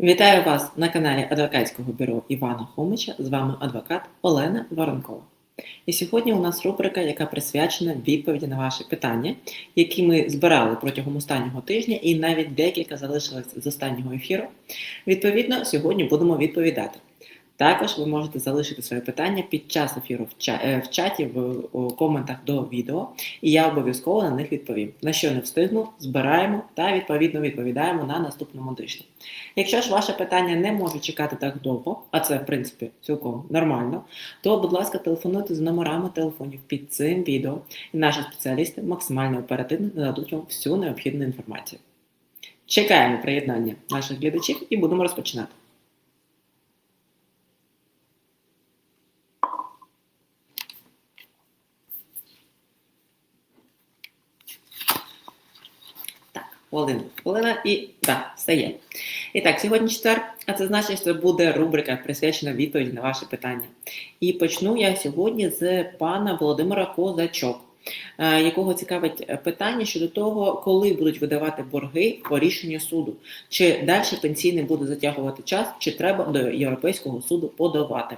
Вітаю вас на каналі адвокатського бюро Івана Хомича. З вами адвокат Олена Воронкова. І сьогодні у нас рубрика, яка присвячена відповіді на ваші питання, які ми збирали протягом останнього тижня, і навіть декілька залишилось з останнього ефіру. Відповідно, сьогодні будемо відповідати. Також ви можете залишити своє питання під час ефіру в, е, чаті, в коментах до відео, і я обов'язково на них відповім. На що не встигну, збираємо та відповідно відповідаємо на наступному тижні. Якщо ж ваше питання не може чекати так довго, а це в принципі цілком нормально, то, будь ласка, телефонуйте з номерами телефонів під цим відео, і наші спеціалісти максимально оперативно нададуть вам всю необхідну інформацію. Чекаємо приєднання наших глядачів і будемо розпочинати. Так, хвилина, і так, все є. І так, сьогодні четвер, а це значить, що буде рубрика присвячена відповіді на ваші питання. І почну я сьогодні з пана Володимира Козачок, е, якого цікавить питання щодо того, коли будуть видавати борги по рішенню суду, чи далі пенсійний буде затягувати час, чи треба до Європейського суду подавати.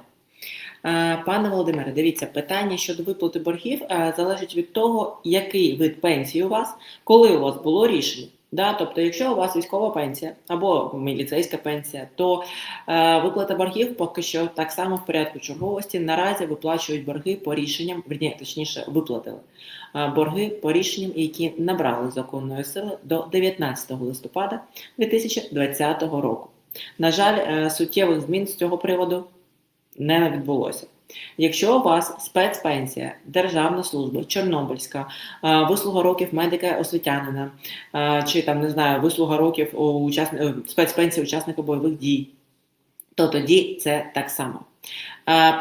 Е, Пане Володимире, дивіться, питання щодо виплати боргів е, залежить від того, який вид пенсії у вас, коли у вас було рішення. Да, тобто, якщо у вас військова пенсія або міліцейська пенсія, то е, виплата боргів поки що так само в порядку черговості. Наразі виплачують борги по рішенням, верні, точніше, виплатили е, борги по рішенням, які набрали законної сили до 19 листопада 2020 року. На жаль, е, суттєвих змін з цього приводу не відбулося. Якщо у вас спецпенсія, державна служба, Чорнобильська, е, вислуга років медика освітянина, е, чи там не знаю, вислуга років у учасни... е, спецпенсії учасника бойових дій, то тоді це так само.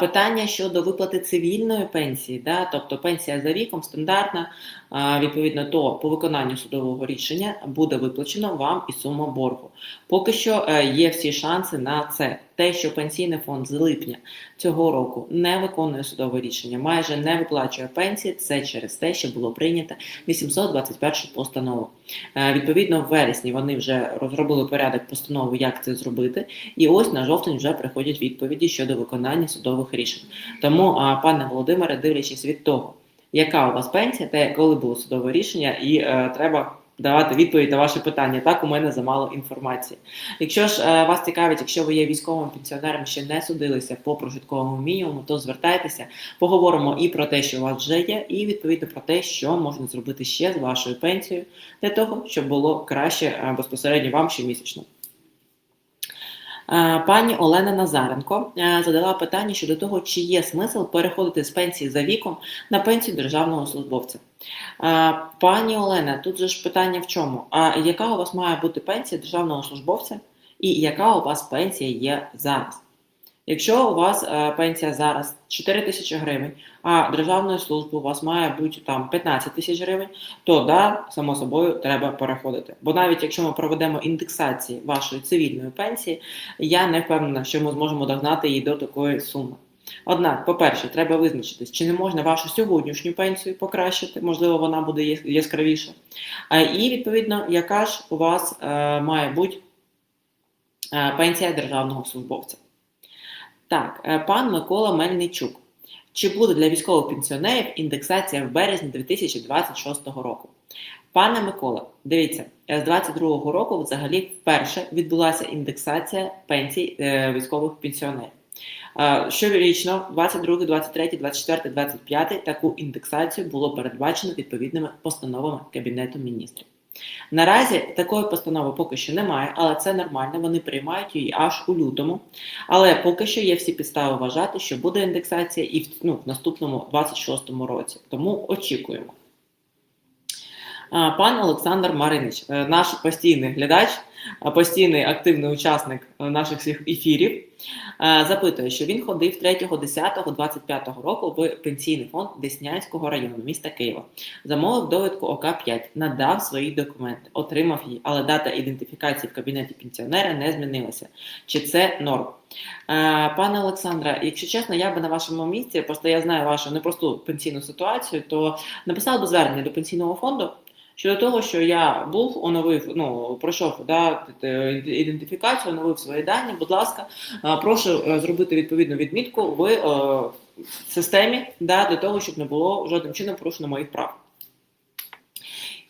Питання щодо виплати цивільної пенсії, да, тобто пенсія за віком стандартна, відповідно, то по виконанню судового рішення буде виплачено вам і сума боргу. Поки що е, є всі шанси на це. Те, що пенсійний фонд з липня цього року не виконує судове рішення, майже не виплачує пенсії, це через те, що було прийнято 821 постанову. Е, Відповідно, в вересні вони вже розробили порядок постанови, як це зробити, і ось на жовтень вже приходять відповіді щодо виконання судових рішень. Тому, пане Володимире, дивлячись від того, яка у вас пенсія, та коли було судове рішення, і е, треба давати відповідь на ваші питання. Так, у мене замало інформації. Якщо ж е, вас цікавить, якщо ви є військовим пенсіонером, ще не судилися по прожитковому мінімуму, то звертайтеся, поговоримо і про те, що у вас вже є, і відповідно про те, що можна зробити ще з вашою пенсією, для того, щоб було краще е, безпосередньо вам щомісячно. Е, Пані Олена Назаренко е, задала питання щодо того, чи є смисл переходити з пенсії за віком на пенсію державного службовця. Е, Пані Олена, тут же ж питання в чому? А яка у вас має бути пенсія державного службовця, і яка у вас пенсія є зараз? Якщо у вас е, пенсія зараз 4 тисячі гривень, а державної служби у вас має бути там 15 тисяч гривень, то да, само собою треба переходити. Бо навіть якщо ми проведемо індексації вашої цивільної пенсії, я не впевнена, що ми зможемо догнати її до такої суми. Однак, по-перше, треба визначитись, чи не можна вашу сьогоднішню пенсію покращити, можливо, вона буде яскравіша. І відповідно, яка ж у вас е, має бути е, пенсія державного службовця. Так, е, пан Микола Мельничук. Чи буде для військових пенсіонерів індексація в березні 2026 року? Пане Микола, дивіться, е, з 2022 року взагалі вперше відбулася індексація пенсій е, військових пенсіонерів. Щорічно, 22, 23, 24, 25 таку індексацію було передбачено відповідними постановами Кабінету міністрів. Наразі такої постанови поки що немає, але це нормально. Вони приймають її аж у лютому. Але поки що є всі підстави вважати, що буде індексація і в, ну, в наступному 26-му році. Тому очікуємо. Пан Олександр Маринич, е, наш постійний глядач, постійний активний учасник е, наших всіх ефірів, е, запитує, що він ходив 3.10.25 року в пенсійний фонд Деснянського району міста Києва. Замовив довідку ОК-5, надав свої документи, отримав її, але дата ідентифікації в кабінеті пенсіонера не змінилася. Чи це норм? Пане Олександре, якщо чесно, я би на вашому місці, просто я знаю вашу непросту пенсійну ситуацію, то написала би звернення до пенсійного фонду Щодо того, що я був, оновив, ну пройшов да, ідентифікацію, оновив свої дані. Будь ласка, е, прошу е, зробити відповідну відмітку в е, системі да, для того, щоб не було жодним чином порушено моїх прав.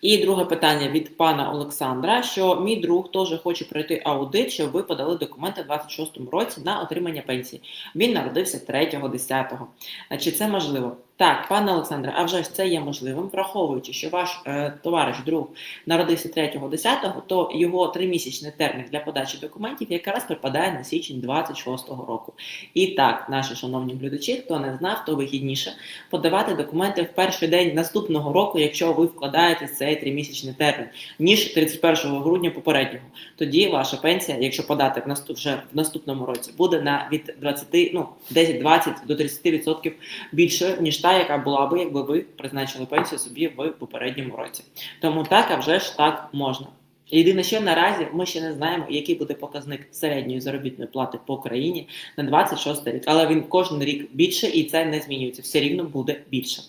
І друге питання від пана Олександра: що мій друг теж хоче пройти аудит, щоб ви подали документи в 26-му році на отримання пенсії. Він народився 3.10. Чи це можливо? Так, пане Олександре, а вже ж це є можливим, враховуючи, що ваш е, товариш друг народився 3.10, то його тримісячний термін для подачі документів якраз припадає на січень 26-го року. І так, наші шановні глядачі, хто не знав, то вигідніше подавати документи в перший день наступного року, якщо ви вкладаєте цей тримісячний термін, ніж 31 грудня попереднього. Тоді ваша пенсія, якщо подати в наступ вже в наступному році, буде на від 20, ну 10-20 до 30% більше ніж та, яка була би, якби ви призначили пенсію собі в попередньому році. Тому так, а вже ж так можна. Єдине, що наразі ми ще не знаємо, який буде показник середньої заробітної плати по країні на 26 рік, але він кожен рік більше і це не змінюється. Все рівно буде більше.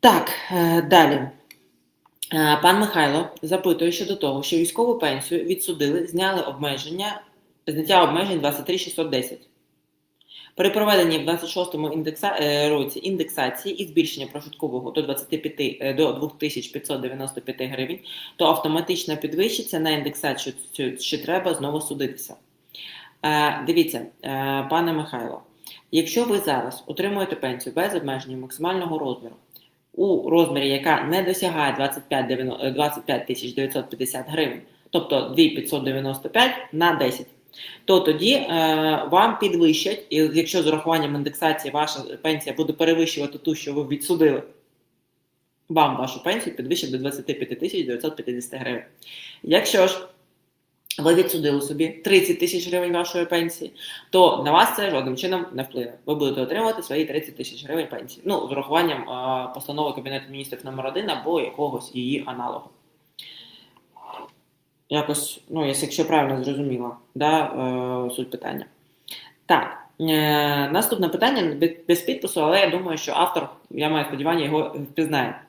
Так, е, далі. Е, Пан Михайло запитує щодо того, що військову пенсію відсудили, зняли обмеження, зняття обмежень 23610. При проведенні в 26-му індекса, е, році індексації і збільшення прожиткового до 25 е, до 2595 гривень, то автоматично підвищиться на індексацію, чи треба знову судитися. Е, Дивіться, пане Михайло, якщо ви зараз отримуєте пенсію без обмеження максимального розміру у розмірі, яка не досягає 25 дев'яно- е, 25 тисяч 950 гривень, тобто 2595 на 10, то тоді е, вам підвищать, і якщо з урахуванням індексації ваша пенсія буде перевищувати ту, що ви відсудили, вам вашу пенсію підвищать до 25 тисяч 950 гривень. Якщо ж ви відсудили собі 30 тисяч гривень вашої пенсії, то на вас це жодним чином не вплине. Ви будете отримувати свої 30 тисяч гривень пенсії. Ну, з урахуванням е, постанови Кабінету міністрів номер 1 або якогось її аналогу. Якось, ну, якщо правильно зрозуміла, да, е, суть питання. Так, е, наступне питання без, підпису, але я думаю, що автор, я маю сподівання, його впізнає.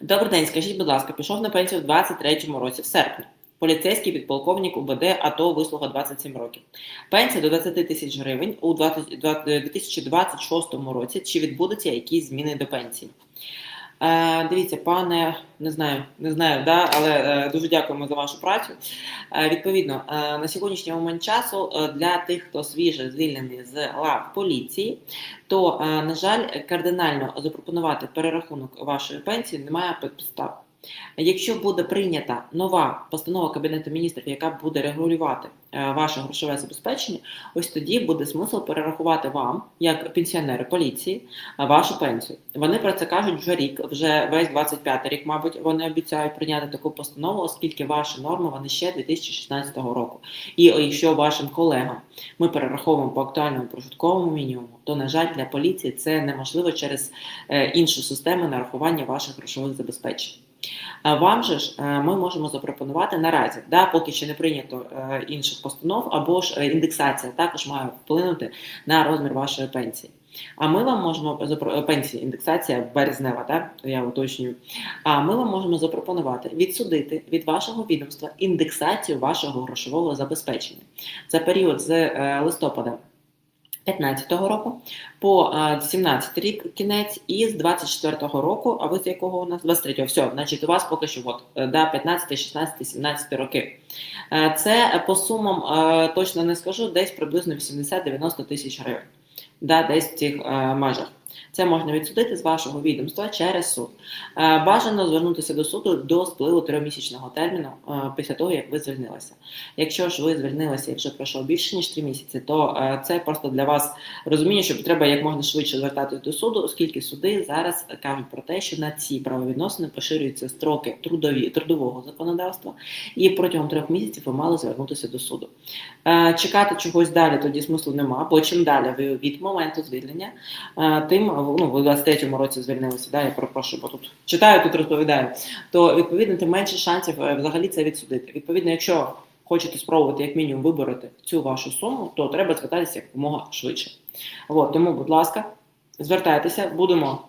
Добрий день, скажіть, будь ласка, пішов на пенсію в 23-му році, в серпні. Поліцейський підполковник УБД АТО вислуга 27 років. Пенсія до 20 тисяч гривень у 20 два- 2026 році. Чи відбудуться якісь зміни до пенсії? Е, дивіться, пане, не знаю, не знаю, да, але е, дуже дякуємо за вашу працю. Е, відповідно, на сьогоднішній момент часу для тих, хто свіже звільнений з лав поліції, то, на жаль, кардинально запропонувати перерахунок вашої пенсії немає підстав. Якщо буде прийнята нова постанова Кабінету міністрів, яка буде регулювати е, ваше грошове забезпечення, ось тоді буде смисл перерахувати вам, як пенсіонери поліції, вашу пенсію. Вони про це кажуть вже рік, вже весь 25 рік, мабуть, вони обіцяють прийняти таку постанову, оскільки ваші норми вони ще 2016 року. І якщо вашим колегам ми перераховуємо по актуальному прожитковому мінімуму, то на жаль для поліції це неможливо через е, іншу систему нарахування ваших грошових забезпечень. А Вам же ж е, ми можемо запропонувати наразі, да, поки ще не прийнято е, інших постанов, або ж е, індексація також має вплинути на розмір вашої пенсії. А ми вам можемо е, пенсії, індексація березнева, так я уточнюю. А ми вам можемо запропонувати відсудити від вашого відомства індексацію вашого грошового забезпечення за період з е, листопада 15-го року по е, 17 рік кінець і з 24-го року, а ви з якого у нас 23-го, все, значить у вас поки що от, е, да, 15, 16, 17 роки. Е, Це по сумам е, точно не скажу, десь приблизно 80-90 тисяч гривень. Да, десь в цих е, межах. Це можна відсудити з вашого відомства через суд. Е, Бажано звернутися до суду до спливу тримісячного терміну е, після того, як ви звільнилися. Якщо ж ви звільнилися, якщо пройшло більше ніж 3 місяці, то е, це просто для вас розуміння, що треба як можна швидше звертатись до суду, оскільки суди зараз кажуть про те, що на ці правовідносини поширюються строки трудові трудового законодавства, і протягом трьох місяців ви мали звернутися до суду. Чекати чогось далі тоді смислу нема, бо чим далі ви від моменту звільнення, тим ну в 23-му році звільнилися. Да, я перепрошую, бо тут читаю, тут розповідаю. То відповідно тим менше шансів е, взагалі це відсудити. Відповідно, якщо хочете спробувати як мінімум вибороти цю вашу суму, то треба звертатися якомога швидше. От, тому, будь ласка, звертайтеся, будемо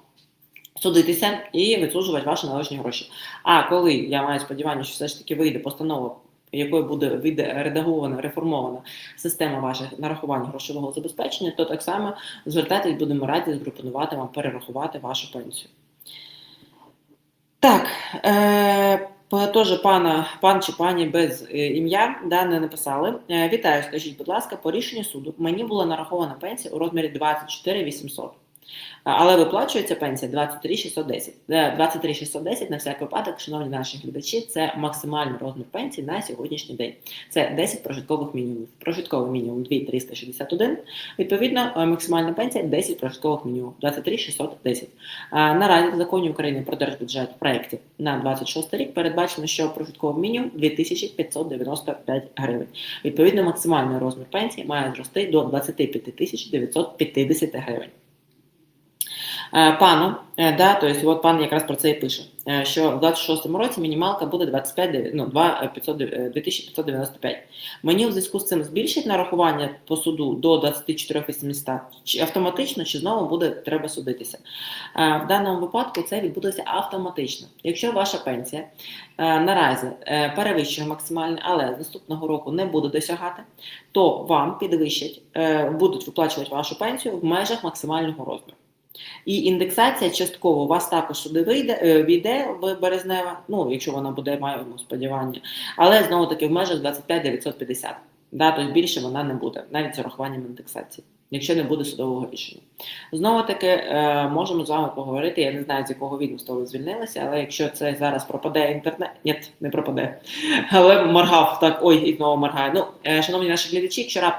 судитися і відсуджувати ваші належні гроші. А коли я маю сподівання, що все ж таки вийде постанова, якою буде редагована, реформована система ваших нарахувань грошового забезпечення, то так само звертайтесь, будемо раді запропонувати вам перерахувати вашу пенсію. Так, е, теж пана, пан чи пані без е, ім'я да, не написали. Е, вітаю, скажіть, будь ласка, по рішенню суду мені була нарахована пенсія у розмірі 24 800. Але виплачується пенсія 23 610. Е, 23 610 на всяк випадок, шановні наші глядачі, це максимальний розмір пенсії на сьогоднішній день. Це 10 прожиткових мінімумів. Прожитковий мінімум 2 361. Відповідно, е, максимальна пенсія 10 прожиткових мінімумів 23 610. Наразі в законі України про держбюджет в проєкті на 26 рік передбачено, що прожитковий мінімум 2595 гривень. Відповідно, максимальний розмір пенсії має зрости до 25 950 гривень. Е, Пану, е, да, то есть, от пан якраз про це і пише, е, що в 26-му році мінімалка буде 25, дев'я- ну, 2, е, 500, е, 2595. Мені в зв'язку з цим збільшить нарахування по суду до 24 800, чи автоматично, чи знову буде треба судитися. В даному випадку це відбудеться автоматично. Якщо ваша пенсія наразі перевищує максимальне, але з наступного року не буде досягати, то вам підвищать, будуть виплачувати вашу пенсію в межах максимального розміру. І індексація частково у вас також сюди вийде, е, війде в березнева, ну якщо вона буде, маємо сподівання, але знову таки в межах 25 950. Да, тобто більше вона не буде, навіть з урахуванням індексації, якщо не буде судового рішення. Знову таки е, можемо з вами поговорити. Я не знаю, з якого відомства ви звільнилися, але якщо це зараз пропаде інтернет, ні, не пропаде. Але моргав так, ой, і знову моргає. Ну, е, шановні наші глядачі, раптом